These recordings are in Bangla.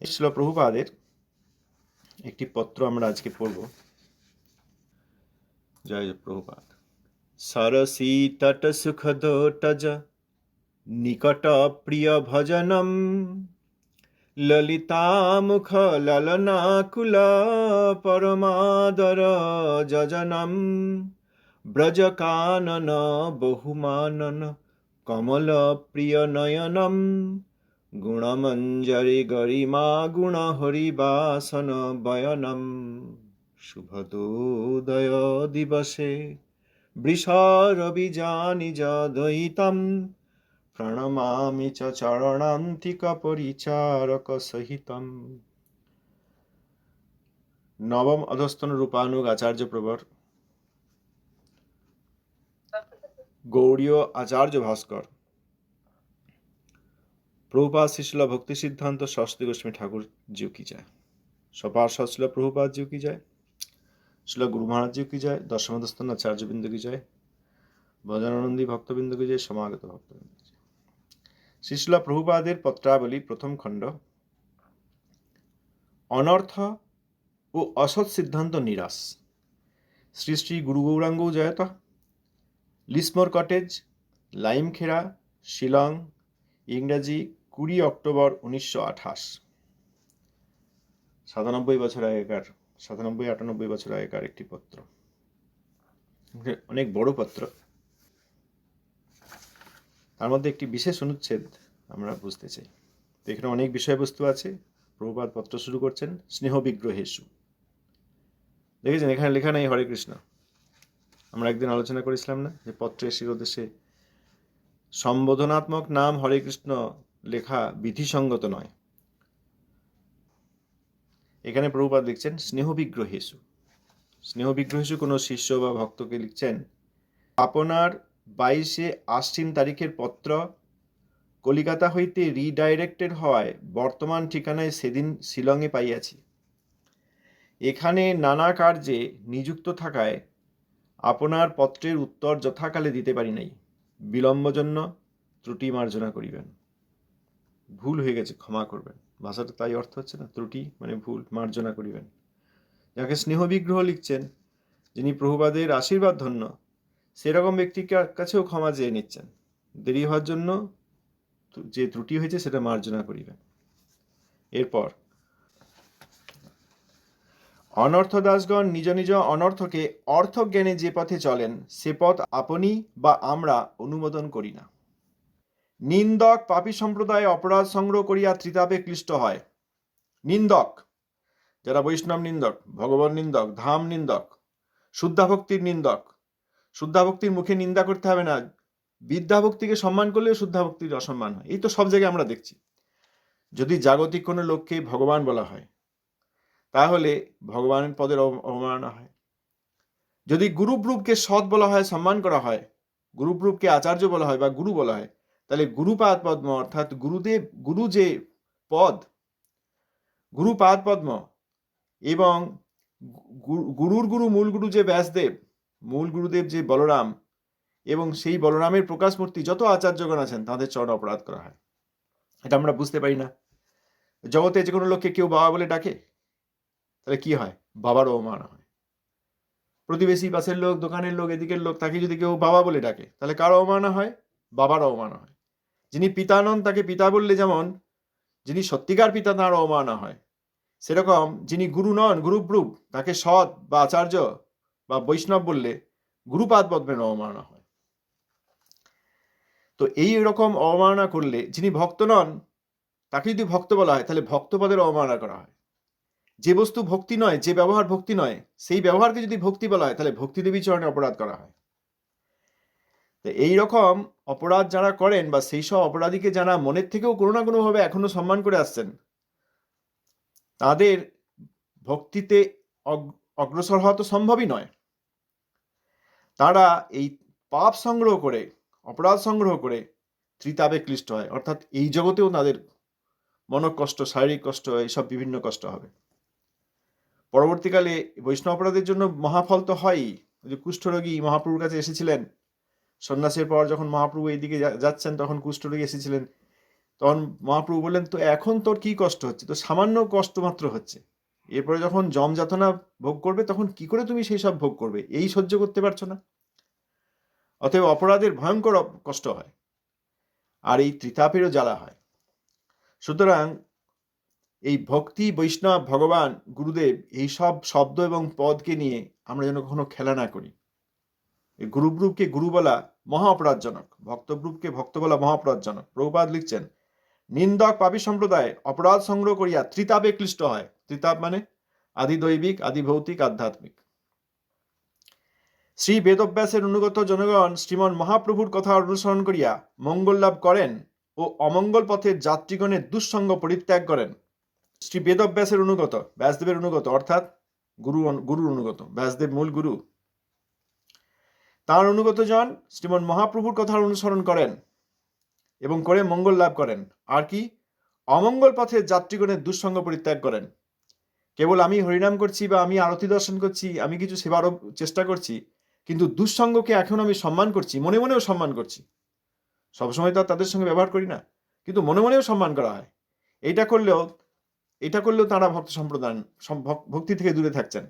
ছিল প্রভুপাদের একটি পত্র আমরা আজকে পড়ব। জয় প্রভুপাদ। সরসী তট সুখদ টজ নিকট প্রিয় ভজনম, ললিতামুখ ললনাকুল পরমাদর যজনম ব্রজকানন বহুমানন কমল প্রিয় নয়নম গুণমঞ্জরি গরিমা গুণ হরিবাসন বয়নম। শুভদোদয় দিবসে। বৃষরবিজানি যদয়িতম প্রণমামি চ চরণান্তিক পরিচারক সহিতম। নবম অধস্তন রূপানুগ আচার্য প্রবর। গৌড়ীয় আচার্য ভাস্কর। প্রভুপাদ শিশলা ভক্তি সিদ্ধান্ত, সরস্বতী গোস্বামী ঠাকুর জিও কি যায়? সপার শিল প্রভুপাদ জিও কি যায়? শিল গুরু মহারাজ জিও কি যায়? দশমদস্থান আচার্যবৃন্দ কি যায়? ভজনানন্দী ভক্তবৃন্দ কি যায়? সমাগত ভক্তবৃন্দ কি শিশলা প্রভুপাদের পত্রাবলী প্রথম খণ্ড। অনর্থ ও অসৎ সিদ্ধান্ত নিরাশ। শ্রী শ্রী গুরু গৌরাঙ্গ জয়ত। লিসমোর কটেজ লাইমখেরা শিলং ইংরাজি কুড়ি অক্টোবর উনিশশো আঠাশ। সাতানব্বই বছর আগেকার, সাতানব্বই, আটানব্বই বছর আগেকার একটি পত্র। অনেক বড় পত্র। তার মধ্যে একটি বিশেষ অনুচ্ছেদ আমরা বুঝতে চাই। তো এখানে অনেক বিষয়বস্তু আছে। প্রভুপাত পত্র শুরু করছেন, স্নেহ বিগ্রহেশু দেখেছেন? এখানে লেখা নেই হরে কৃষ্ণ। আমরা একদিন আলোচনা করেছিলাম না যে পত্রের শিরোদেশে সম্বোধনাত্মক নাম হরে কৃষ্ণ লেখা বিধিসঙ্গত নয়। এখানে প্রভুপাত লিখছেন, স্নেহ বিগ্রহেশু স্নেহ বিগ্রহেশু কোনো শিষ্য বা ভক্তকে লিখছেন, আপনার বাইশে আশ্বিন তারিখের পত্র কলিকাতা হইতে রিডাইরেক্টেড হওয়ায় বর্তমান ঠিকানায় সেদিন শিলংয়ে পাইয়াছি। এখানে নানা কার্যে নিযুক্ত থাকায় আপনার পত্রের উত্তর যথাকালে দিতে পারি নাই। বিলম্বজন্য ত্রুটি মার্জনা করিবেন। ভুল হয়ে গেছে, ক্ষমা করবেন। ভাষাটা তাই অর্থ হচ্ছে না, ত্রুটি মানে ভুল, মার্জনা করিবেন। যাকে স্নেহ বিগ্রহ লিখছেন, যিনি প্রভুবাদের আশীর্বাদ ধন্য, সেরকম ব্যক্তির কাছেও ক্ষমা চেয়ে নিচ্ছেন। দেরি হওয়ার জন্য যে ত্রুটি হয়েছে সেটা মার্জনা করিবেন। এরপর অনর্থ দাসগণ নিজ নিজ অনর্থকে অর্থজ্ঞানে যে পথে চলেন, সে পথ আপনি বা আমরা অনুমোদন করি না। নিন্দক পাপী সম্প্রদায় অপরাধ সংগ্রহ করিয়া ত্রিতাপে ক্লিষ্ট হয়। নিন্দক, যারা বৈষ্ণব নিন্দক, ভগবান নিন্দক, ধাম নিন্দক, শুদ্ধাভক্তির নিন্দক, শুদ্ধাভক্তির মুখে নিন্দা করতে হবে না, বিদ্যাভক্তিকে সম্মান করলেও শুদ্ধাভক্তির অসম্মান হয়। এই তো সব জায়গায় আমরা দেখছি। যদি জাগতিক কোনো লোককে ভগবান বলা হয় তাহলে ভগবানের পদের অবমাননা হয়। যদি গুরুব্রূপকে সৎ বলা হয়, সম্মান করা হয় গুরুব্রূপকে আচার্য বলা হয় বা গুরু বলা হয়, তাহলে গুরুপাদ পদ্ম অর্থাৎ গুরুদেব, গুরু যে পদ, গুরুপাদ পদ্ম এবং গুরুর গুরু, মূল গুরু যে ব্যাসদেব, মূল গুরুদেব যে বলরাম এবং সেই বলরামের প্রকাশ মূর্তি যত আচার্যগণ আছেন, তাদের চরণ অপরাধ করা হয়। এটা আমরা বুঝতে পারি না। জগতে যে কোনো লোককে কেউ বাবা বলে ডাকে তাহলে কি হয়? বাবার অবমাননা হয়। প্রতিবেশী পাশের লোক, দোকানের লোক, এদিকের লোক, তাকে যদি কেউ বাবা বলে ডাকে, তাহলে কার অবমাননা হয়? বাবার অবমাননা হয়। যিনি পিতা নন, তাকে পিতা বললে যেমন, যিনি সত্যিকার পিতা, তাঁর অবমাননা হয়। সেরকম যিনি গুরু নন গুরুব্রুপ তাকে সৎ বা আচার্য বা বৈষ্ণব বললে গুরুপাদ পদ্মের অবমাননা হয়। তো এই রকম অবমাননা করলে যিনি ভক্ত নন, তাকে যদি ভক্ত বলা হয়, তাহলে ভক্তপদের অবমাননা করা হয়। যে বস্তু ভক্তি নয়, যে ব্যবহার ভক্তি নয়, সেই ব্যবহারকে যদি ভক্তি বলা হয়, তাহলে ভক্তি দেবী চরণে অপরাধ করা হয়। তো এই রকম অপরাধ যারা করেন বা সেই সব অপরাধীকে যারা মনের থেকেও কোনো না কোনোভাবে এখনও সম্মান করে আসছেন, তাদের ভক্তিতে অগ্রসর হওয়া তো সম্ভবই নয়। তারা এই পাপ সংগ্রহ করে, অপরাধ সংগ্রহ করে ত্রিতাবে ক্লিষ্ট হয়। অর্থাৎ এই জগতেও তাদের মনকষ্ট, শারীরিক কষ্ট, এইসব বিভিন্ন কষ্ট হবে। পরবর্তীকালে বৈষ্ণব অপরাধের জন্য মহাফল তো হয়ই। যে কুষ্ঠরোগী মহাপ্রভুর কাছে এসেছিলেন। সন্ন্যাসের পর যখন মহাপ্রভু এইদিকে যাচ্ছেন, তখন কুষ্ঠরোগী এসেছিলেন। তখন মহাপ্রভু বললেন, তো এখন তোর কি কষ্ট হচ্ছে? তো সামান্য কষ্ট মাত্র হচ্ছে। এরপরে যখন জম যাতনা ভোগ করবে, তখন কি করে তুমি সেই সব ভোগ করবে? এই সহ্য করতে পারছ না। অতএব অপরাধের ভয়ঙ্কর কষ্ট হয়। আর এই ত্রিতাপেরও জ্বালা হয়। সুতরাং এই ভক্তি, বৈষ্ণব, ভগবান, গুরুদেব এই সব শব্দ এবং পদকে নিয়ে আমরা যেন কখনো খেলা না করি। গুরুগ্রুপকে গুরু বলা মহা অপরাধজনক ভক্তগ্রুপকে ভক্ত বলা মহা অপরাধজনক প্রভুপাদ লিখছেন, নিন্দক পাপী সম্প্রদায়, অপরাধ সংগ্রহ করিয়া ত্রিতাপে ক্লিষ্ট হয়। ত্রিতাপ মানে আদি দৈবিক আদি ভৌতিক আধ্যাত্মিক। শ্রী বেদব্যাসের অনুগত জনগণ শ্রীমন মহাপ্রভুর কথা অনুসরণ করিয়া মঙ্গল লাভ করেন ও অমঙ্গল পথের যাত্রীগণের দুঃসঙ্গ পরিত্যাগ করেন। শ্রী বেদব্যাসের অনুগত, ব্যাসদেবের অনুগত, অর্থাৎ গুরু গুরুর অনুগত, ব্যাসদেব মূল গুরু। তার অনুগত জন শ্রীমন মহাপ্রভুর কথা অনুসরণ করেন এবং করে মঙ্গল লাভ করেন। আর কি? অমঙ্গল পথে যাত্রীগণের দুঃসঙ্গ পরিত্যাগ করেন। কেবল আমি হরিনাম করছি বা আমি আরতি দর্শন করছি, আমি কিছু সেবারও চেষ্টা করছি, কিন্তু দুঃসঙ্গকে এখন আমি সম্মান করছি, মনে মনেও সম্মান করছি। সবসময় তো তাদের সঙ্গে ব্যবহার করি না, কিন্তু মনে মনেও সম্মান করা হয়। এইটা করলেও এটা করলেও তারা ভক্ত সম্প্রদায় ভক্তি থেকে দূরে থাকছেন।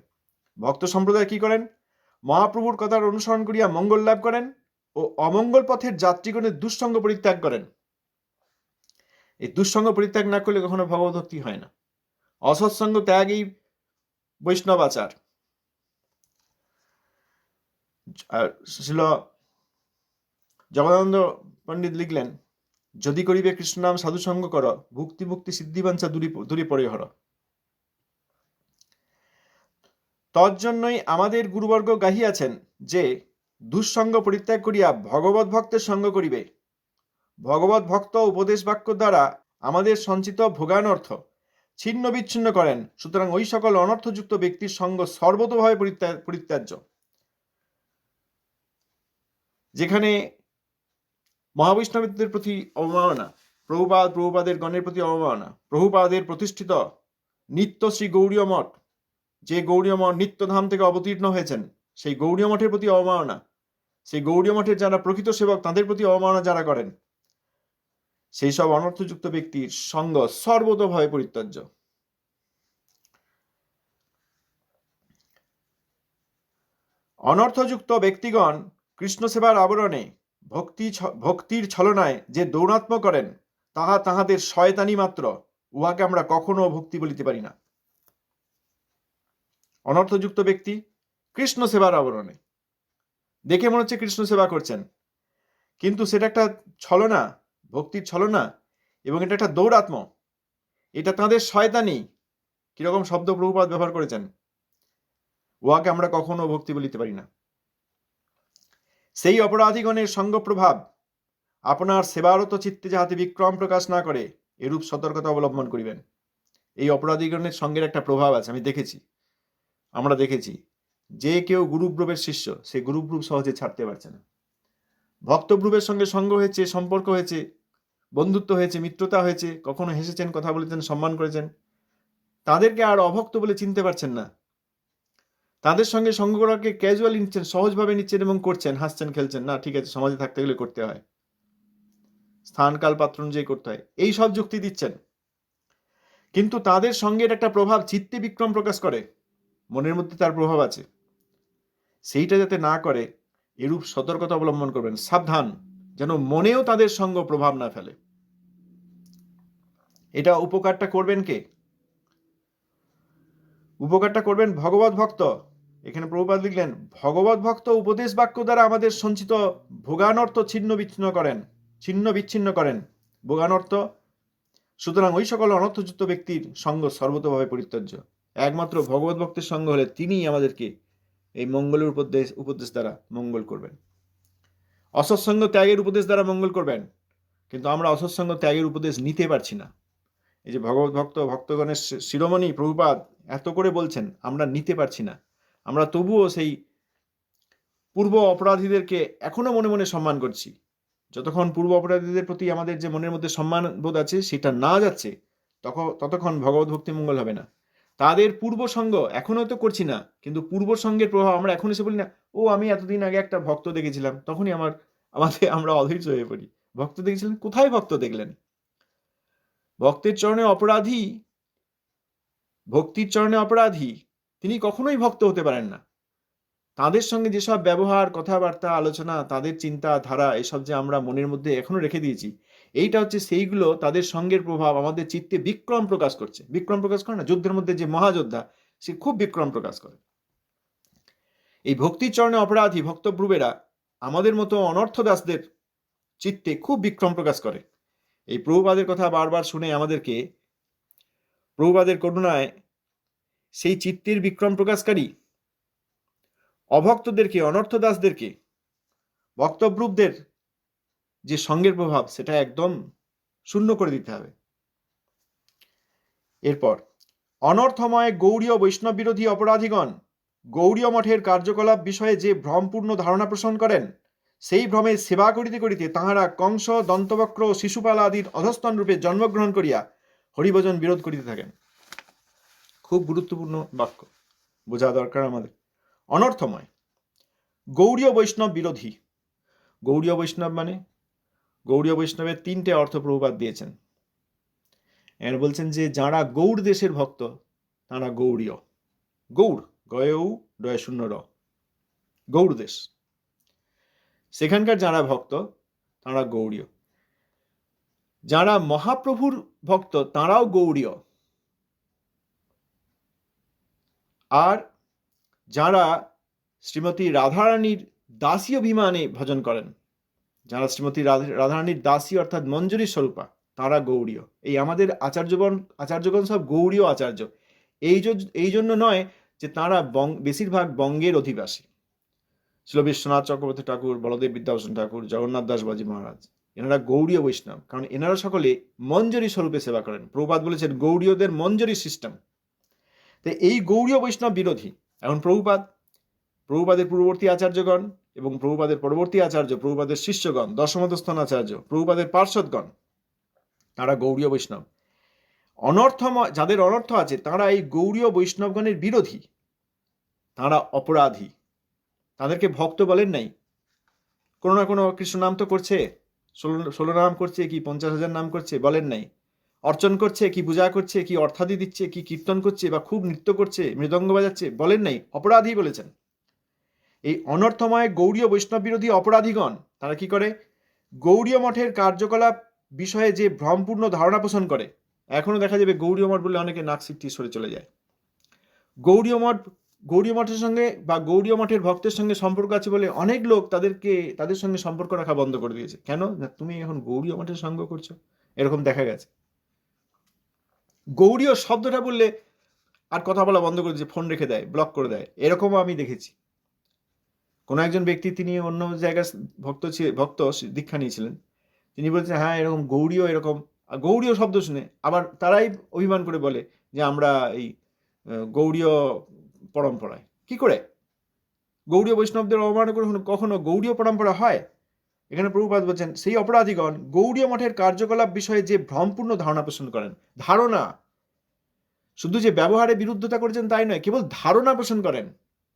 ভক্ত সম্প্রদায় কি করেন? মহাপ্রভুর কথার অনুসরণ করিয়া মঙ্গল লাভ করেন ও অমঙ্গল পথের যাত্রীগণের দুঃসঙ্গ পরিত্যাগ করেন। এই দুঃসঙ্গ পরিত্যাগ না করলে কখনো ভগবত ভক্তি হয় না। অসৎসঙ্গ ত্যাগই বৈষ্ণব আচার। ছিল জগদানন্দ পণ্ডিত লিখলেন যদি করিবে কৃষ্ণ নাম সাধুসঙ্গ কর, ভুক্তি মুক্তি সিদ্ধিবাঞ্ছা দূরি দূরে হর তজ্জন্যই আমাদের গুরুবর্গ গাহিয়াছেন যে, দুঃসঙ্গ পরিত্যাগ করিয়া ভগবত ভক্তের সঙ্গ করিবে। ভগবত ভক্ত উপদেশ বাক্য দ্বারা আমাদের সঞ্চিত ভোগানর্থ, ছিন্ন বিচ্ছিন্ন করেন, সুতরাং ওই সকল অনর্থযুক্ত ব্যক্তির সঙ্গ সর্বতভাবে পরিত্যা- পরিত্যাজ্য। যেখানে মহাবৈষ্ণবদের প্রতি অবমাননা, প্রভুপাদ, প্রভুপাদের গণের প্রতি অবমাননা, প্রভুপাদের প্রতিষ্ঠিত নিত্য শ্রী গৌরীয় মঠ, যে গৌরীয় মঠ নিত্যধাম থেকে অবতীর্ণ হয়েছেন, সেই গৌরীয় মঠের প্রতি অবমাননা, সেই গৌরীয় মঠের যারা প্রকৃত সেবক, তাদের প্রতি অবমাননা যারা করেন, সেই সব অনর্থযুক্ত ব্যক্তির সঙ্গ সর্বতভাবে পরিত্যাজ্য। অনর্থযুক্ত ব্যক্তিগণ কৃষ্ণ সেবার আবরণে ভক্তি ভক্তির ছলনায় যে দৌরাত্ম করেন, তাহা তাহাদের শয়তানি মাত্র। উহাকে আমরা কখনো ভক্তি বলিতে পারি না। অনর্থযুক্ত ব্যক্তি কৃষ্ণ সেবার আবরণে। দেখে মনে হচ্ছে কৃষ্ণ সেবা করছেন। কিন্তু সেটা একটা ছলনা, ভক্তির ছলনা, এবং এটা একটা দৌরাত্ম। এটা তাঁদের শয়তানি। কীরকম শব্দ প্রভুপাত ব্যবহার করেছেন। উহাকে আমরা কখনো ভক্তি বলিতে পারি না। সেই অপরাধীগণের সঙ্গ প্রভাব আপনার সেবারত চিত্তে যাহাতে বিক্রম প্রকাশ না করে, এরূপ সতর্কতা অবলম্বন করিবেন। এই অপরাধীগণের সঙ্গের একটা প্রভাব আছে, আমি দেখেছি। আমরা দেখেছি, যে কেউ গুরুব্রবের শিষ্য, সে গুরুব্রুব সহজে ছাড়তে পারছে না। ভক্তব্রুবের সঙ্গে সঙ্গ হয়েছে, সম্পর্ক হয়েছে, বন্ধুত্ব হয়েছে, মিত্রতা হয়েছে, কখনো হেসেছেন, কথা বলেছেন, সম্মান করেছেন, তাদেরকে আর অভক্ত বলে চিনতে পারছেন না। তাদের সঙ্গে করাকে ক্যাজুয়ালি নিচ্ছেন, সহজভাবে নিচ্ছেন এবং করছেন, হাসছেন, খেলছেন। না, ঠিক আছে, সমাজে থাকতে গেলে করতে হয়। স্থান, কাল, পাত্র অনুযায়ী করতে হয়। এই সব যুক্তি দিচ্ছেন। কিন্তু তাদের সঙ্গে একটা প্রভাব চিত্তে বিক্রম প্রকাশ করে। মনের মধ্যে তার প্রভাব আছে। সেইটা যাতে না করে, এরূপ সতর্কতা অবলম্বন করবেন। সাবধান, যেন মনেও তাদের সঙ্গ প্রভাব না ফেলে। এটা উপকারটা করবেন কে? উপকারটা করবেন ভগবত ভক্ত। এখানে প্রভুপাদ লিখলেন, ভগবত ভক্ত উপদেশ বাক্য দ্বারা আমাদের সঞ্চিত ভোগানর্থ ছিন্ন বিচ্ছিন্ন করেন, ছিন্ন বিচ্ছিন্ন করেন। ভোগানর্থ? সুতরাং ওই সকল অনর্থযুক্ত ব্যক্তির সঙ্গ সর্বতভাবে পরিত্যাজ্য। একমাত্র ভগবত ভক্তের সঙ্গ হলে তিনিই আমাদেরকে এই মঙ্গলের উপদেশ উপদেশ দ্বারা মঙ্গল করবেন। অসৎসঙ্গ ত্যাগের উপদেশ দ্বারা মঙ্গল করবেন, কিন্তু আমরা অসৎসঙ্গ ত্যাগের উপদেশ নিতে পারছি না। এই যে ভগবত ভক্ত, ভক্তগণের শিরোমণি প্রভুপাদ এত করে বলছেন, আমরা নিতে পারছি না। আমরা তবুও সেই পূর্ব অপরাধীদেরকে এখনও মনে মনে সম্মান করছি। যতক্ষণ পূর্ব অপরাধীদের প্রতি আমাদের যে মনের মধ্যে সম্মান বোধ আছে, সেটা না যাচ্ছে তখন ততক্ষণ ভগবত ভক্তি মঙ্গল হবে না। তাদের পূর্ব সঙ্গ এখনও তো করছি না, কিন্তু পূর্ব সঙ্গের প্রভাব আমরা এখন এসে বলি না, ও, আমি এতদিন আগে একটা ভক্ত দেখেছিলাম। তখনই আমার, আমাদের আমরা অধৈর্য হয়ে পড়ি। ভক্ত দেখেছিলেন? কোথায় ভক্ত দেখলেন? ভক্তের চরণে অপরাধী, ভক্তির চরণে অপরাধী তিনি কখনোই ভক্ত হতে পারেন না। তাদের সঙ্গে যেসব ব্যবহার, কথাবার্তা, আলোচনা, তাদের চিন্তা, ধারা, এসব যে আমরা মনের মধ্যে এখনও রেখে দিয়েছি, এইটা হচ্ছে সেইগুলো তাদের সঙ্গের প্রভাব, আমাদের চিত্তে বিক্রম প্রকাশ করছে। বিক্রম প্রকাশ করে না? যুদ্ধের মধ্যে যে মহাযোদ্ধা, সে খুব বিক্রম প্রকাশ করে। এই ভক্তির চরণে অপরাধী, ভক্তব্রুবেরা আমাদের মতো অনর্থ দাসদের চিত্তে খুব বিক্রম প্রকাশ করে। এই প্রভুপাদের কথা বারবার শুনে আমাদেরকে, প্রভুপাদের করুণায় সেই চিত্তের বিক্রম প্রকাশকারী? অভক্তদেরকে, অনর্থ দাসদেরকে বক্তব্রূপদের যে সঙ্গের প্রভাব, সেটা একদম শূন্য করে দিতে হবে। এরপর, অনর্থময় গৌড়ীয় বৈষ্ণব বিরোধী অপরাধীগণ গৌড়ীয় মঠের কার্যকলাপ বিষয়ে যে ভ্রমপূর্ণ ধারণা পোষণ করেন, সেই ভ্রমে সেবা করিতে করিতে তাহারা কংস, দন্তবক্র, শিশুপালা আদির অধস্তন রূপে জন্মগ্রহণ করিয়া হরিভজন বিরোধ করিতে থাকেন। খুব গুরুত্বপূর্ণ বাক্য। বোঝা দরকার আমাদের। অনর্থময়। গৌড়ীয় বৈষ্ণব বিরোধী। গৌড়ীয় বৈষ্ণব মানে? গৌড়ীয় বৈষ্ণবের তিনটে অর্থ প্রভুপাত দিয়েছেন। এর বলছেন যে, যারা গৌড় দেশের ভক্ত, তারা গৌড়ীয় গৌড় গয়েউ ডয় শূন্য র। গৌড় দেশ। সেখানকার যারা ভক্ত, তারা গৌড়ীয় যারা মহাপ্রভুর ভক্ত, তারাও গৌড়ীয় আর যারা শ্রীমতী রাধারানীর দাসী অভিমানে ভজন করেন, যারা শ্রীমতী রাধা- রাধারানীর দাসী অর্থাৎ মঞ্জুরি স্বরূপা, তারা গৌড়ীয়। এই আমাদের আচার্যগণ আচার্যগণ সব গৌরীয় আচার্য। এই এই জন্য নয় যে তারা বং, বেশিরভাগ বঙ্গের অধিবাসী। ছিল বিশ্বনাথ চক্রবর্তী ঠাকুর, বলদেব বিদ্যাভূষণ ঠাকুর, জগন্নাথ দাস বাজি মহারাজ, এনারা গৌড়ীয় বৈষ্ণব, কারণ এনারা সকলে মঞ্জুরি স্বরূপে সেবা করেন। প্রভুপাত বলেছেন গৌরীয়দের মঞ্জুরি সিস্টেম তো এই গৌড়ীয় বৈষ্ণব বিরোধী। এখন প্রভুপাত প্রভুপাদের পূর্ববর্তী আচার্যগণ এবং প্রভুপাদের পরবর্তী আচার্য, প্রভুপাদের শিষ্যগণ দশমদস্থান আচার্য, প্রভুপাদের পার্শ্বদগণ, তারা গৌড়ীয় বৈষ্ণব। অনর্থ যাদের অনর্থ আছে, তারা এই গৌড়ীয় বৈষ্ণবগণের বিরোধী। তারা অপরাধী। তাদেরকে ভক্ত বলেন নাই। কোনো না কোনো কৃষ্ণ নাম তো করছে। ষোলো ষোলো নাম করছে কি, পঞ্চাশ হাজার নাম করছে, বলেন নাই। অর্চন করছে, কি পূজা করছে, কি অর্থাদি দিচ্ছে, কি কীর্তন করছে বা খুব নৃত্য করছে, মৃদঙ্গ বাজাচ্ছে, বলেন নাই, অপরাধী বলেছেন। এই অনর্থময় গৌড়ীয় বৈষ্ণব বিরোধী অপরাধীগণ, তারা কি করে? গৌড়ীয় মঠের কার্যকলাপ বিষয়ে যে ভ্রমপূর্ণ ধারণা পোষণ করে, এখনও দেখা যাবে গৌড়ীয় মঠ বলে অনেকে নাক সিটটি সরে চলে যায়। গৌড়ীয় মঠ গৌড়ীয় মঠের সঙ্গে বা গৌড়ীয় মঠের ভক্তের সঙ্গে সম্পর্ক আছে বলে অনেক লোক তাদেরকে, তাদের সঙ্গে সম্পর্ক রাখা বন্ধ করে দিয়েছে। কেন? তুমি এখন গৌড়ীয় মঠের সঙ্গ করছ, এরকম দেখা গেছে। গৌড়ীয় শব্দটা বললে আর কথা বলা বন্ধ করে দিচ্ছে ফোন রেখে দেয় ব্লক করে দেয়। এরকমও আমি দেখেছি। কোনো একজন ব্যক্তি তিনি অন্য জায়গায় ভক্ত ভক্ত দীক্ষা নিয়েছিলেন। তিনি বলছেন হ্যাঁ এরকম গৌরীয় এরকম। গৌড়ীয় শব্দ শুনে আবার তারাই অভিমান করে বলে যে, আমরা এই গৌরীয় পরম্পরায়। কি করে? গৌড়ীয় বৈষ্ণবদের অবমাননা করে কখনো- গৌরীয় পরম্পরা হয়? এখানে প্রভুপাত বলছেন, সেই অপরাধীগণ গৌড়ীয় মঠের কার্যকলাপ বিষয়ে যে ভ্রমপূর্ণ ধারণা পোষণ করেন, ধারণা। শুধু যে ব্যবহারে বিরুদ্ধতা করেছেন তাই নয়, কেবল ধারণা পোষণ করেন।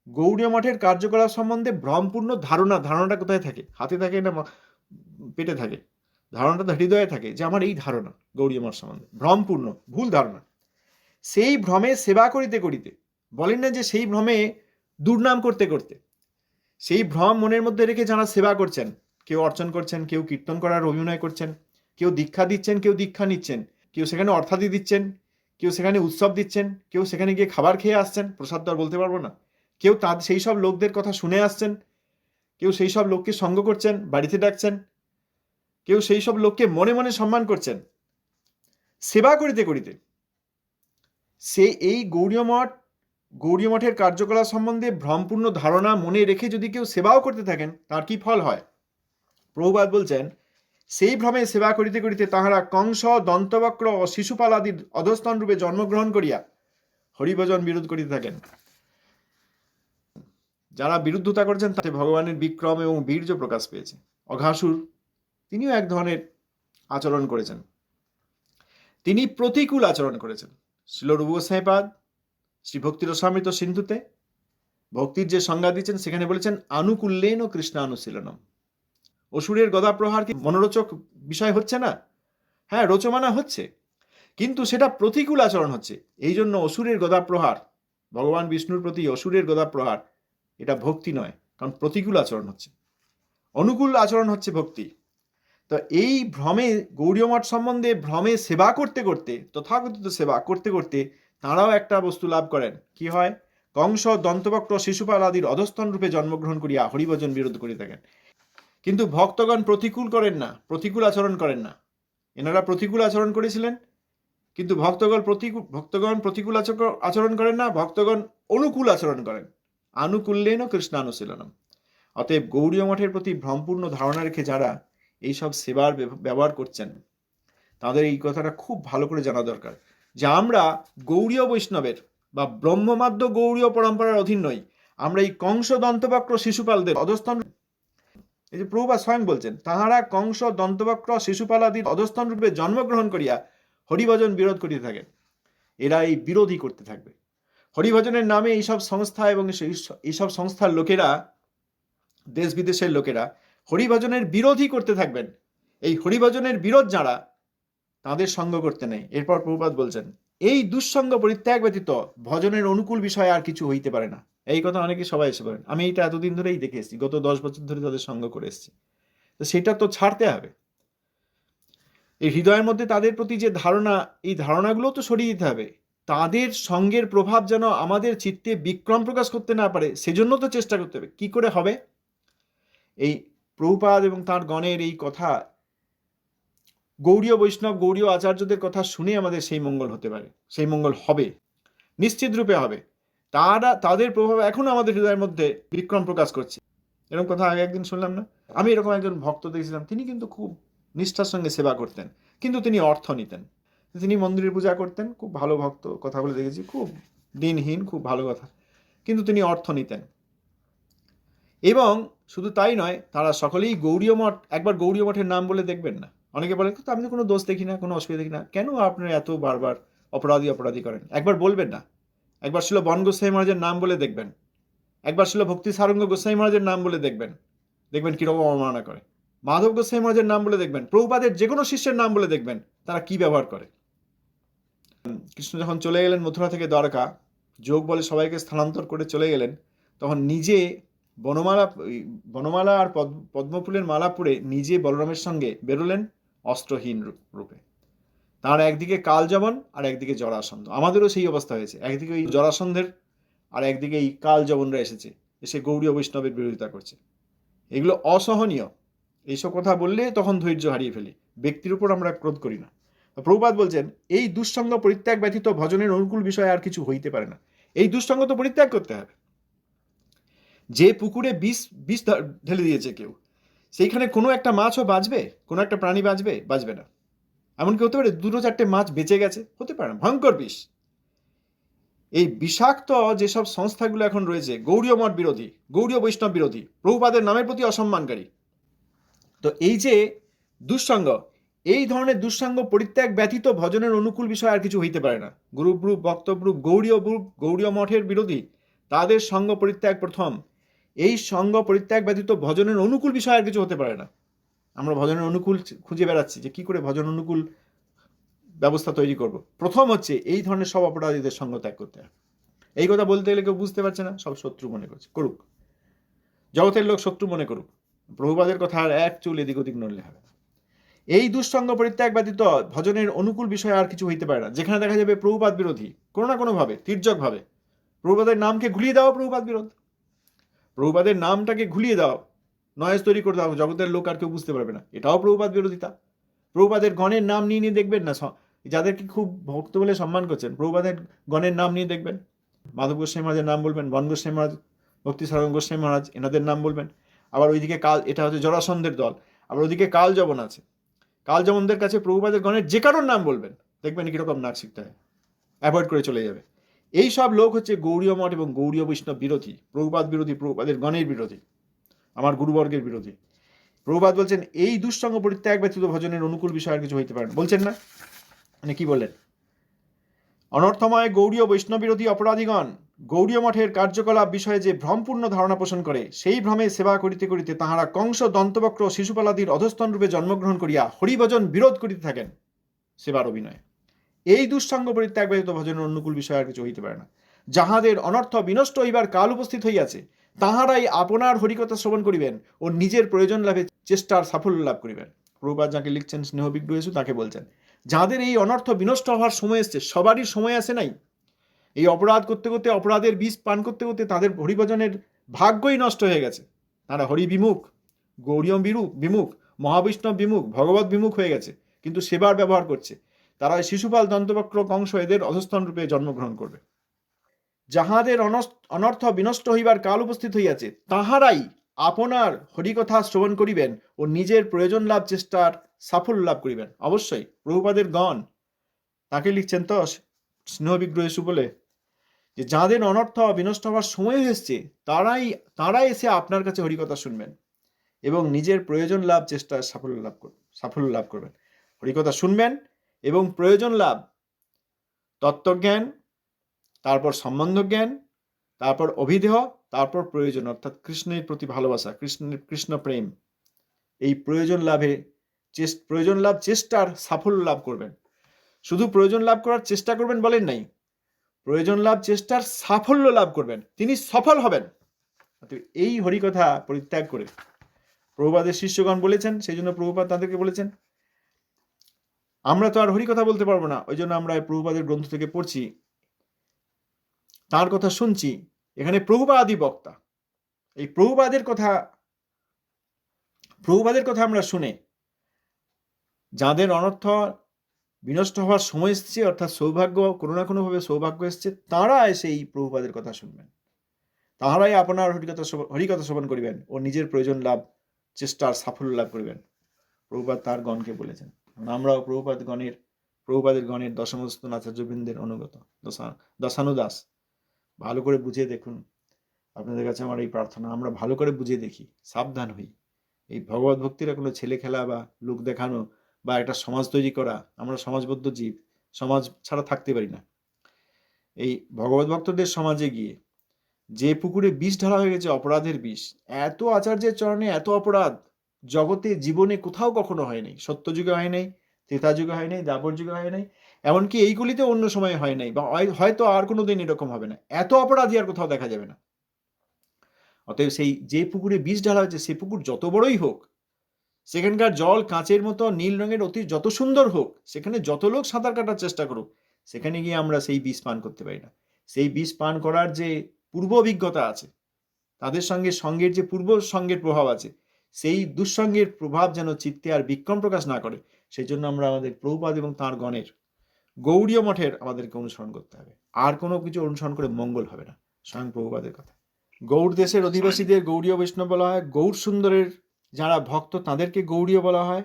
গৌড়ীয় মঠের কার্যকলাপ সম্বন্ধে ভ্রমপূর্ণ ধারণা, ধারণাটা কোথায় থাকে? হাতে থাকে না পেটে থাকে। ধারণাটা তো হৃদয়ে থাকে যে আমার এই ধারণা গৌড়ীয় মঠ সম্বন্ধে, ভ্রমপূর্ণ, ভুল ধারণা। সেই ভ্রমে সেবা করিতে করিতে, বলেন না যে সেই ভ্রমে দুর্নাম করতে করতে, সেই ভ্রম মনের মধ্যে রেখে যারা সেবা করছেন কেউ অর্চন করছেন, কেউ কীর্তন করার অভিনয় করছেন, কেউ দীক্ষা দিচ্ছেন, কেউ দীক্ষা নিচ্ছেন, কেউ সেখানে অর্থাদি দিচ্ছেন, কেউ সেখানে উৎসব দিচ্ছেন, কেউ সেখানে গিয়ে খাবার খেয়ে আসছেন, প্রসাদ তো আর বলতে পারব না। কেউ তার সেই সব লোকদের কথা শুনে আসছেন, কেউ সেই সব লোককে সঙ্গ করছেন, বাড়িতে ডাকছেন, কেউ সেই সব লোককে মনে মনে সম্মান করছেন। সেবা করিতে করিতে সে এই গৌড়ীয় মঠ গৌড়ীয় মঠের কার্যকলাপ সম্বন্ধে ভ্রমপূর্ণ ধারণা মনে রেখে যদি কেউ সেবাও করতে থাকেন, তার কি ফল হয়? প্রভুপাত বলছেন, সেই ভ্রমে সেবা করিতে করিতে তাহারা কংস, দন্তবক্র ও শিশুপাল আদির অধস্তন রূপে জন্মগ্রহণ করিয়া হরিভজন বিরোধ করিতে থাকেন। যারা বিরুদ্ধতা করেছেন, তাতে ভগবানের বিক্রম এবং বীর্য প্রকাশ পেয়েছে। অঘাসুর, তিনিও এক ধরনের আচরণ করেছেন। তিনি প্রতিকূল আচরণ করেছেন। শিলরূপ গোসাইপাদ শ্রী ভক্তির সিন্ধুতে ভক্তির যে সংজ্ঞা দিচ্ছেন, সেখানে বলেছেন, আনুকূল্যেন ও কৃষ্ণানুশীলনম। অসুরের গদা প্রহার কি মনোরোচক বিষয় হচ্ছে না? হ্যাঁ রোচমানা হচ্ছে। কিন্তু সেটা প্রতিকূল আচরণ হচ্ছে। এই জন্য অসুরের গদা প্রহার ভগবান বিষ্ণুর প্রতি অসুরের গদা প্রহার এটা ভক্তি নয়, কারণ প্রতিকূল আচরণ হচ্ছে। অনুকূল আচরণ হচ্ছে ভক্তি। তো এই ভ্রমে গৌরীয় মঠ সম্বন্ধে ভ্রমে সেবা করতে করতে, তথাকথিত সেবা করতে করতে তাঁরাও একটা বস্তু লাভ করেন। কি হয়? কংস দন্তবক্র শিশুপাল আদির অধস্তন রূপে জন্মগ্রহণ করিয়া হরিভজন বিরোধ করে থাকেন। কিন্তু ভক্তগণ প্রতিকূল করেন না, প্রতিকূল আচরণ করেন না। এনারা প্রতিকূল আচরণ করেছিলেন, কিন্তু ভক্তগণ প্রতিকূল ভক্তগণ প্রতিকূল আচর- আচরণ করেন না, ভক্তগণ অনুকূল আচরণ করেন। আনুকূল্যেন কৃষ্ণানুশীলনম। অতএব গৌরীয় মঠের প্রতি ভ্রমপূর্ণ ধারণা রেখে যারা এইসব সেবার ব্যব- ব্যবহার করছেন, তাদের এই কথাটা খুব ভালো করে জানা দরকার, যে আমরা গৌরীয় বৈষ্ণবের বা ব্রহ্মমাদ্য গৌরীয় পরম্পরার অধীন নই। আমরা এই কংস দন্তবক্র শিশুপালদের অধস্থান এই যে প্রভুপা স্বয়ং বলছেন, তাহারা কংস, দন্তবক্র, শিশুপাল আদির অধস্থান রূপে জন্মগ্রহণ করিয়া হরিভজন বিরোধ করিতে থাকেন। এরা এই বিরোধী করতে থাকবে। হরিভজনের নামে এইসব সংস্থা এবং এইসব সংস্থার লোকেরা দেশ বিদেশের লোকেরা হরিভজনের বিরোধী করতে থাকবেন। এই হরিভজনের বিরোধ যারা, তাদের সঙ্গ করতে নেই। এরপর প্রভুপাত বলছেন, এই দুঃসঙ্গ পরিত্যাগ ব্যতীত ভজনের অনুকূল বিষয় আর কিছু হইতে পারে না। এই কথা অনেকে সবাই এসে বলেন। আমি এটা এতদিন ধরেই দেখে এসেছি, গত দশ বছর ধরে তাদের সঙ্গ করে এসেছি। তো সেটা তো ছাড়তে হবে। এই হৃদয়ের মধ্যে তাদের প্রতি যে ধারণা, এই ধারণাগুলো তো সরিয়ে দিতে হবে। তাদের সঙ্গের প্রভাব যেন আমাদের চিত্তে বিক্রম প্রকাশ করতে না পারে, সেজন্য তো চেষ্টা করতে হবে। কি করে হবে? এই প্রভুপাদ এবং তার গণের এই কথা, গৌরীয় বৈষ্ণব, গৌরীয় আচার্যদের কথা শুনে আমাদের সেই মঙ্গল হতে পারে, সেই মঙ্গল হবে। নিশ্চিত রূপে হবে। তারা, তাদের প্রভাব এখনও আমাদের হৃদয়ের মধ্যে বিক্রম প্রকাশ করছে। এরকম কথা আগে একদিন শুনলাম না? আমি এরকম একজন ভক্ত দেখেছিলাম, তিনি কিন্তু খুব নিষ্ঠার সঙ্গে সেবা করতেন। কিন্তু তিনি অর্থ নিতেন। তিনি মন্দিরের পূজা করতেন, খুব ভালো ভক্ত কথা বলে দেখেছি, খুব দিনহীন, খুব ভালো কথা। কিন্তু তিনি অর্থ নিতেন। এবং শুধু তাই নয়, তারা সকলেই গৌরীয় মঠ, একবার গৌরীয় মঠের নাম বলে দেখবেন না? অনেকে বলেন তো আমি কোনো দোষ দেখি না, কোনো অসুবিধা দেখি না। কেন আপনারা এত বারবার অপরাধী অপরাধী করেন? একবার বলবেন না। একবার ছিল বন গোসাই মহারাজের নাম বলে দেখবেন। একবার ছিল ভক্তি সারঙ্গ গোসাই মহারাজের নাম বলে দেখবেন। দেখবেন কীরকম অবমাননা করে। মাধব গোসাই মহারাজের নাম বলে দেখবেন। প্রভুপাদের যে কোনো শিষ্যের নাম বলে দেখবেন। তারা কি ব্যবহার করে? কৃষ্ণ যখন চলে গেলেন মথুরা থেকে দ্বারকা, যোগ বলে সবাইকে স্থানান্তর করে চলে গেলেন, তখন নিজে বনমালা বনমালা আর পদ্ম- পদ্মফুলের মালা পরে নিজে বলরামের সঙ্গে বেরোলেন অস্ত্রহীন রূপে। তার একদিকে কালজবন আর একদিকে জরাসন্ধ আমাদেরও সেই অবস্থা হয়েছে। একদিকে ওই জরাসন্ধের আর একদিকে এই কালজবনরা এসেছে। এসে গৌরীয় বৈষ্ণবের বিরোধিতা করছে। এগুলো অসহনীয়। এইসব কথা বললে তখন ধৈর্য হারিয়ে ফেলি। ব্যক্তির উপর আমরা ক্রোধ করি না। প্রভুপাত বলছেন, এই দুঃসঙ্গ পরিত্যাগ ব্যতীত ভজনের অনুকূল বিষয় আর কিছু হইতে পারে না। এই দুঃসঙ্গ তো পরিত্যাগ করতে হবে। যে পুকুরে বিষ বিষ ঢেলে দিয়েছে কেউ, সেইখানে কোনো একটা মাছও বাঁচবে? কোনো একটা প্রাণী বাঁচবে? বাঁচবে না। এমনকি হতে পারে দুটো চারটে মাছ বেঁচে গেছে, হতে পারে না, ভয়ঙ্কর বিষ। এই বিষাক্ত যেসব সংস্থাগুলো এখন রয়েছে, গৌরীয় মঠ বিরোধী, গৌরীয় বৈষ্ণব বিরোধী, প্রভুপাদের নামের প্রতি অসম্মানকারী। তো এই যে দুঃসঙ্গ, এই ধরনের দুঃসঙ্গ পরিত্যাগ ব্যতীত ভজনের অনুকূল বিষয় আর কিছু হইতে পারে না। গুরুব্রুপ বক্তব্রুপ গৌরীয় গ্রুপ গৌরীয় মঠের বিরোধী, তাদের সঙ্গ পরিত্যাগ প্রথম। এই সঙ্গ পরিত্যাগ ব্যতীত ভজনের অনুকূল বিষয় আর কিছু হতে পারে না। আমরা ভজনের অনুকূল খুঁজে বেড়াচ্ছি যে কি করে ভজন অনুকূল ব্যবস্থা তৈরি করব। প্রথম হচ্ছে এই ধরনের সব অপরাধীদের সঙ্গ ত্যাগ করতে হবে এই কথা বলতে গেলে কেউ বুঝতে পারছে না, সব শত্রু মনে করছে। করুক। জগতের লোক শত্রু মনে করুক। প্রভুপাদের কথা আর এক চুল এদিক ওদিক নড়লে হবে এই দুঃসঙ্গ পরিত্যাগ ব্যতীত ভজনের অনুকূল বিষয় আর কিছু হইতে পারে না। যেখানে দেখা যাবে প্রভুপাদ বিরোধী, কোনো না কোনোভাবে, তির্যকভাবে। প্রভুপাদের নামকে ঘুলিয়ে দাও প্রভুপাদ বিরোধ। প্রভুপাদের নামটাকে ঘুলিয়ে দাও। নয়েজ তৈরি করে দাও, জগতের লোক আর কেউ বুঝতে পারবে না। এটাও প্রভুপাদ বিরোধিতা। প্রভুপাদের গণের নাম নিয়ে নিয়ে দেখবেন না যাদেরকে খুব ভক্ত বলে সম্মান করছেন, প্রভুপাদের গণের নাম নিয়ে দেখবেন। মাধব গোস্বামী মহারাজের নাম বলবেন, বন গোস্বামী মহারাজ, ভক্তি সারঙ্গ গোস্বামী মহারাজ, এনাদের নাম বলবেন। আবার ওইদিকে কাল, এটা হচ্ছে জরাসন্ধের দল, আবার ওইদিকে কাল যবন আছে। কাল যবনদের কাছে প্রভুপাদের গণের যে কারোর নাম বলবেন, দেখবেন কীরকম নাক শিখতে হয়। অ্যাভয়েড করে চলে যাবে। এই সব লোক হচ্ছে গৌরীয় মঠ এবং গৌরীয় বৈষ্ণব বিরোধী, প্রভুপাদ বিরোধী, প্রভুপাদের গণের বিরোধী। আমার গুরুবর্গের বিরোধী। প্রভুপাদ বলছেন, এই দুঃসঙ্গ পরিত্যাগ ব্যতীত ভজনের অনুকূল বিষয় আর কিছু হইতে পারে বলছেন না? মানে কি বললেন? অনর্থময় গৌরীয় বৈষ্ণব বিরোধী অপরাধীগণ গৌরীয় মঠের কার্যকলাপ বিষয়ে যে ভ্রমপূর্ণ ধারণা পোষণ করে, সেই ভ্রমে সেবা করিতে করিতে তাহারা কংস, দন্তবক্র, শিশুপালাদির অধস্তন রূপে জন্মগ্রহণ করিয়া হরিভজন বিরোধ করিতে থাকেন সেবার অভিনয়। এই দুঃসঙ্গ পরিত্যাগ ব্যতীত ভজনের অনুকূল বিষয় আর কিছু হইতে পারে না। যাহাদের অনর্থ বিনষ্ট হইবার কাল উপস্থিত হইয়াছে তাহারাই আপনার হরিকথা শ্রবণ করিবেন ও নিজের প্রয়োজন লাভে চেষ্টার সাফল্য লাভ করিবেন। প্রভুপাদ যাকে লিখছেন স্নেহবিগ্রহ যীশু তাকে বলছেন, যাদের এই অনর্থ বিনষ্ট হওয়ার সময় এসছে, সবারই সময় আসে নাই। এই অপরাধ করতে করতে, অপরাধের বিষ পান করতে করতে তাদের হরিভজনের ভাগ্যই নষ্ট হয়ে গেছে। তারা হরি বিমুখ গৌরীয় বিরূপ, বিমুখ, মহাবৈষ্ণব বিমুখ, ভগবত বিমুখ হয়ে গেছে, কিন্তু সেবার ব্যবহার করছে। তারা শিশুপাল দন্তবক্র কংস এদের অধস্থান রূপে জন্মগ্রহণ করবে। যাহাদের অনর্থ বিনষ্ট হইবার কাল উপস্থিত হইয়াছে, তাহারাই আপনার হরিকথা শ্রবণ করিবেন ও নিজের প্রয়োজন লাভ চেষ্টার সাফল্য লাভ করিবেন। অবশ্যই, প্রভুপাদের গণ। তাকে লিখছেন তো স্নেহবিগ্রহ যীশু বলে, যে যাদের অনর্থ বিনষ্ট হওয়ার সময় হয়েছে, তারাই তারাই এসে আপনার কাছে হরিকথা শুনবেন এবং নিজের প্রয়োজন লাভ চেষ্টার সাফল্য লাভ সাফল্য লাভ করবেন। হরিকথা শুনবেন এবং প্রয়োজন লাভ, তত্ত্বজ্ঞান তারপর সম্বন্ধ জ্ঞান তারপর অভিদেহ তারপর প্রয়োজন, অর্থাৎ কৃষ্ণের প্রতি ভালোবাসা কৃষ্ণের কৃষ্ণ প্রেম। এই প্রয়োজন লাভে প্রয়োজন লাভ চেষ্টার সাফল্য লাভ করবেন। শুধু প্রয়োজন লাভ করার চেষ্টা করবেন বলেন নাই, প্রয়োজন লাভ চেষ্টার সাফল্য লাভ করবেন, তিনি সফল হবেন। এই হরিকথা পরিত্যাগ করে প্রভুপাদের শিষ্যগণ বলেছেন, সেই জন্য প্রভুপাদ তাদেরকে বলেছেন, আমরা তো আর হরিকথা বলতে পারব না, ওই জন্য আমরা প্রভুপাদের গ্রন্থ থেকে পড়ছি তার কথা শুনছি। এখানে প্রভুপাদি বক্তা। এই প্রভুবাদের কথা প্রভুবাদের কথা আমরা শুনে, যাদের অনর্থ বিনষ্ট হওয়ার সময় এসছে, অর্থাৎ সৌভাগ্য কোনো না কোনোভাবে সৌভাগ্য এসছে তারা এসে এই প্রভুপাদের কথা শুনবেন। তাহারাই আপনার হরিকথা হরিকথা শ্রবণ করিবেন ও নিজের প্রয়োজন লাভ চেষ্টার সাফল্য লাভ করিবেন। প্রভুপাদ তার গণকে বলেছেন। আমরাও প্রভুপাদ গণের প্রভুপাদের গণের দশমস্তন আচার্যবৃন্দের অনুগত, দশা- দশানুদাস। ভালো করে বুঝে দেখুন। আপনাদের কাছে আমার এই প্রার্থনা, আমরা ভালো করে বুঝে দেখি, সাবধান হই। এই ভগবত ভক্তিরা কোনো ছেলে খেলা বা লোক দেখানো বা একটা সমাজ তৈরি করা, আমরা সমাজবদ্ধ জীব, সমাজ ছাড়া থাকতে পারি না। এই ভগবত ভক্তদের সমাজে গিয়ে, যে পুকুরে বিষ ঢালা হয়ে গেছে, অপরাধের বিষ, এত আচার্যের চরণে এত অপরাধ, জগতে জীবনে কোথাও কখনো হয় নাই। সত্যযুগে হয় নাই ত্রেতা যুগে হয় নাই দাপর যুগে হয় নাই এমনকি এইগুলিতে অন্য সময় হয় নাই বা হয়- হয়তো আর কোনো দিন এরকম হবে না। এত অপরাধী আর কোথাও দেখা যাবে না। অতএব সেই যে পুকুরে বিষ ঢালা হয়েছে, সে পুকুর যত বড়ই হোক, সেখানকার জল কাঁচের মতো, নীল রঙের অতি যত সুন্দর হোক, সেখানে যত লোক সাঁতার কাটার চেষ্টা করুক, সেখানে গিয়ে আমরা সেই বিষ পান করতে পারি না। সেই বিষ পান করার যে পূর্ব অভিজ্ঞতা আছে, তাদের সঙ্গে সঙ্গের যে পূর্ব সঙ্গের প্রভাব আছে, সেই দুঃসঙ্গের প্রভাব যেন চিত্তে আর বিক্রম প্রকাশ না করে, সেই জন্য আমরা আমাদের প্রভুপাদ এবং তাঁর গণের গৌড়ীয় মঠের আমাদেরকে অনুসরণ করতে হবে। আর কোনো কিছু অনুসরণ করে মঙ্গল হবে না, স্বয়ং প্রভুপাদের কথা। গৌড় দেশের অধিবাসীদের গৌড়ীয় বৈষ্ণব বলা হয়, গৌড় সুন্দরের যারা ভক্ত তাদেরকে গৌড়ীয় বলা হয়,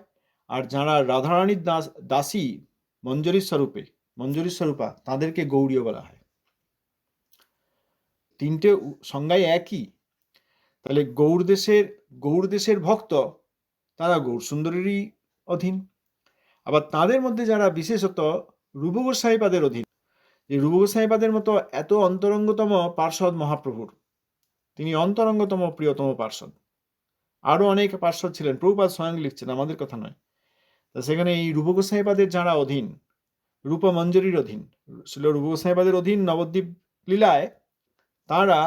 আর যারা রাধারানীর দাস, দাসী মঞ্জরী স্বরূপে, মঞ্জরী স্বরূপা তাদেরকে গৌড়ীয় বলা হয়। তিনটে সংজ্ঞাই একই। তাহলে গৌড় দেশের গৌড় দেশের ভক্ত তারা গৌড় সুন্দরেরই অধীন। আবার তাদের মধ্যে যারা বিশেষত রূপ গোস্বাইপাদের অধীন। যে রূপ গোস্বাইপাদের মতো এত অন্তরঙ্গতম পার্ষদ মহাপ্রভুর, তিনি অন্তরঙ্গতম প্রিয়তম পার্ষদ। আরও অনেক পার্ষদ ছিলেন, প্রভুপাদ স্বয়ং লিখছেন, আমাদের কথা নয়। তা সেখানে এই রূপ গোস্বাইপাদের যারা অধীন রূপমঞ্জরির অধীন, ছিল রূপ গোস্বাইপাদের অধীন নবদ্বীপ লীলায়, তারা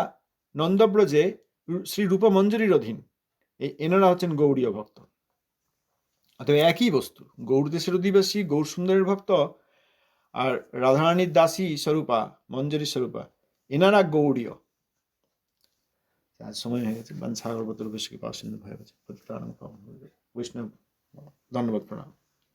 নন্দব্রজে শ্রী রূপমঞ্জরির অধীন। এই এনারা হচ্ছেন গৌরীয় ভক্ত। অতএব একই বস্তু গৌড় দেশের অধিবাসী গৌর সুন্দরের ভক্ত আর রাধারানীর দাসী স্বরূপা, মঞ্জুরী স্বরূপা, এনারা গৌড়ীয়। আজ সময় হয়ে গেছে। বাঞ্ছা গর্বতর বেশি পাওয়া সিন্ধু ভয় গেছে বৈষ্ণব, ধন্যবাদ, প্রণাম।